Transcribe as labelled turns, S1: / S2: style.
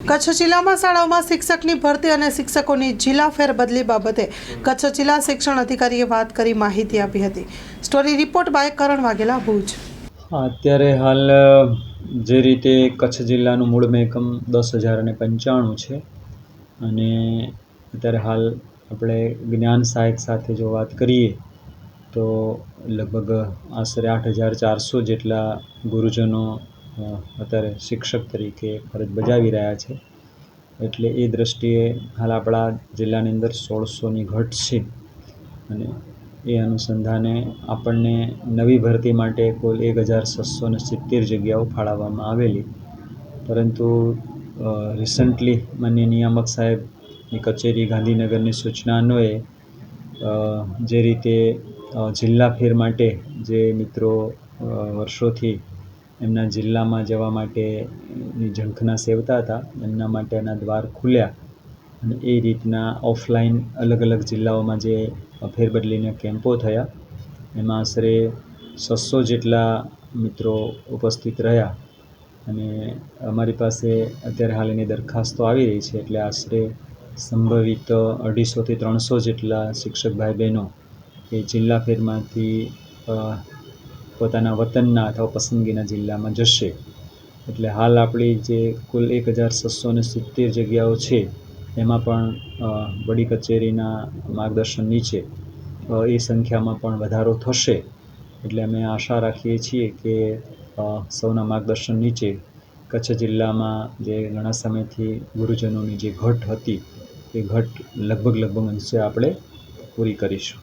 S1: કચ્છ જિલ્લામાં શાળાઓમાં શિક્ષકની ભરતી અને શિક્ષકોની જિલ્લા ફેરબદલી બાબતે કચ્છ જિલ્લા શિક્ષણ અધિકારીએ વાત કરી માહિતી આપી હતી. Story report by Karan Vaghela, Bhuj.
S2: અત્યારે હાલ જે રીતે કચ્છ જિલ્લાનું મૂળ મહેકમ દસ હજાર અને પંચાણું છે અને અત્યારે હાલ આપણે જ્ઞાન સહાયક સાથે જો વાત કરીએ, તો લગભગ આશરે આઠ હજાર ચારસો જેટલા ગુરુજનો અત્યારે શિક્ષક તરીકે ફરજ બજાવી રહ્યા છે. એટલે એ દૃષ્ટિએ હાલ આપણા જિલ્લાની અંદર સોળસોની ઘટ છે. અને એ અનુસંધાને આપણને નવી ભરતી માટે કુલ એક હજાર છસો ને સિત્તેર જગ્યાઓ ફાળવવામાં આવેલી. પરંતુ રિસન્ટલી માન્ય નિયામક સાહેબની કચેરી ગાંધીનગરની સૂચના અન્વયે જે રીતે જિલ્લા ફેર માટે જે મિત્રો વર્ષોથી એમના જિલ્લામાં જવા માટેની ઝંખના સેવતા હતા. એમના માટેના દ્વાર ખુલ્યા અને એ રીતના ઓફલાઈન અલગ અલગ જિલ્લાઓમાં જે ફેરબદલીના કેમ્પો થયા, એમાં આશરે છસો જેટલા મિત્રો ઉપસ્થિત રહ્યા. અને અમારી પાસે અત્યારે હાલ એની દરખાસ્તો આવી રહી છે, એટલે આશરે સંભવિત અઢીસોથી ત્રણસો જેટલા શિક્ષક ભાઈ બહેનો એ જિલ્લા ફેરમાંથી પોતાના વતનના અથવા પસંદગીના જિલ્લામાં જશે. એટલે હાલ આપણી જે કુલ એક હજાર છસો ને સિત્તેર જગ્યાઓ છે, એમાં પણ વડી કચેરીના માર્ગદર્શન નીચે એ સંખ્યામાં પણ વધારો થશે. એટલે અમે આશા રાખીએ છીએ કે સૌના માર્ગદર્શન નીચે કચ્છ જિલ્લામાં જે ઘણા સમયથી ગુરુજનોની જે ઘટ હતી, એ ઘટ લગભગ લગભગ અંશે આપણે પૂરી કરીશું.